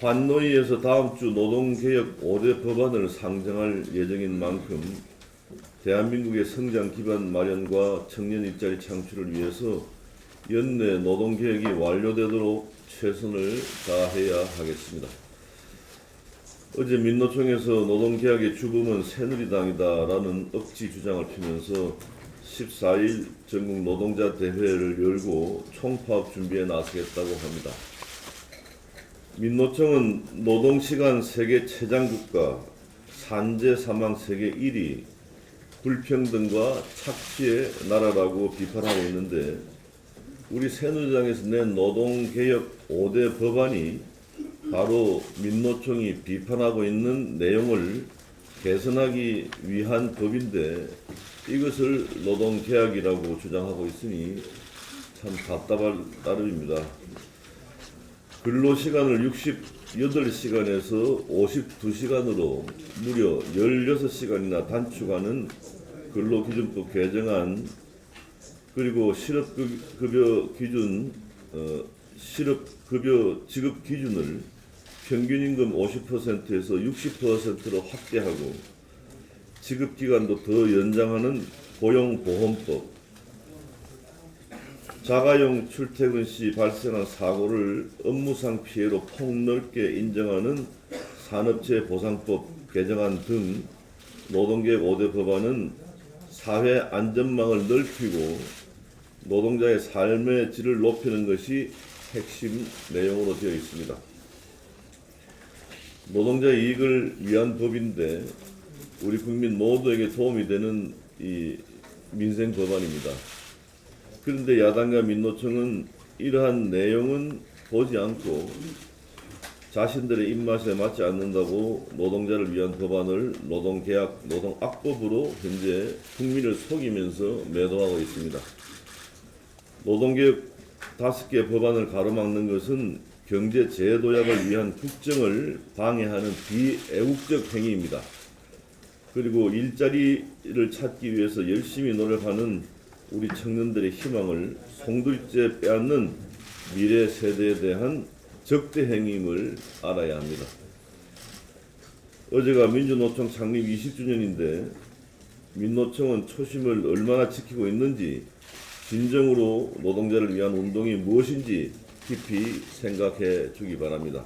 환노위에서 다음 주 노동개혁 5대 법안을 상정할 예정인 만큼 대한민국의 성장 기반 마련과 청년 일자리 창출을 위해서 연내 노동개혁이 완료되도록 최선을 다해야 하겠습니다. 어제 민노총에서 노동개혁의 주범은 새누리당이다라는 억지 주장을 피면서 14일 전국 노동자 대회를 열고 총파업 준비에 나서겠다고 합니다. 민노총은 노동시간 세계 최장국가, 산재 사망 세계 1위, 불평등과 착취의 나라라고 비판하고 있는데 우리 새누리당에서 낸 노동개혁 5대 법안이 바로 민노총이 비판하고 있는 내용을 개선하기 위한 법인데 이것을 노동개혁이라고 주장하고 있으니 참 답답할 따름입니다. 근로시간을 68시간에서 52시간으로 무려 16시간이나 단축하는 근로기준법 개정안 그리고 실업급여 기준 어, 실업급여 지급 기준을 평균 임금 50%에서 60%로 확대하고 지급 기간도 더 연장하는 고용보험법 자가용 출퇴근 시 발생한 사고를 업무상 피해로 폭넓게 인정하는 산업체 보상법 개정안 등 노동개혁 5대 법안은 사회 안전망을 넓히고 노동자의 삶의 질을 높이는 것이 핵심 내용으로 되어 있습니다. 노동자의 이익을 위한 법인데 우리 국민 모두에게 도움이 되는 이 민생 법안입니다. 그런데 야당과 민노총은 이러한 내용은 보지 않고 자신들의 입맛에 맞지 않는다고 노동자를 위한 법안을 노동계약, 노동악법으로 현재 국민을 속이면서 매도하고 있습니다. 노동개혁 다섯 개 법안을 가로막는 것은 경제 제도약을 위한 국정을 방해하는 비애국적 행위입니다. 그리고 일자리를 찾기 위해서 열심히 노력하는 우리 청년들의 희망을 송두리째 빼앗는 미래 세대에 대한 적대 행위임을 알아야 합니다. 어제가 민주노총 창립 20주년인데 민노총은 초심을 얼마나 지키고 있는지 진정으로 노동자를 위한 운동이 무엇인지 깊이 생각해 주기 바랍니다.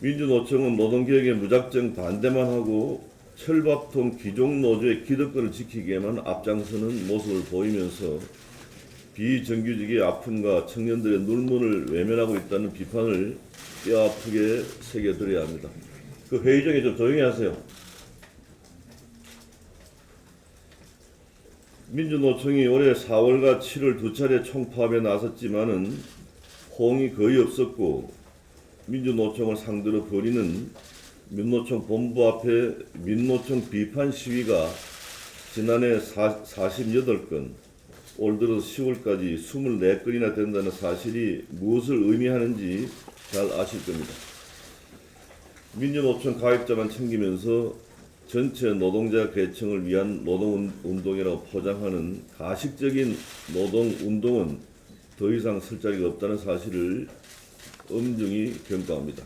민주노총은 노동개혁에 무작정 반대만 하고 철밥통 귀족 노조의 기득권을 지키기에만 앞장서는 모습을 보이면서 비정규직의 아픔과 청년들의 눈물을 외면하고 있다는 비판을 뼈아프게 새겨드려야 합니다. 그 회의 중에 좀 조용히 하세요. 민주노총이 올해 4월과 7월 두 차례 총파업에 나섰지만은 호응이 거의 없었고 민주노총을 상대로 벌이는 민노총 본부 앞에 민노총 비판 시위가 지난해 4, 48건, 올 들어 10월까지 24건이나 된다는 사실이 무엇을 의미하는지 잘 아실 겁니다. 민주노총 가입자만 챙기면서 전체 노동자 계층을 위한 노동운동이라고 포장하는 가식적인 노동운동은 더 이상 설 자리가 없다는 사실을 엄중히 경고합니다.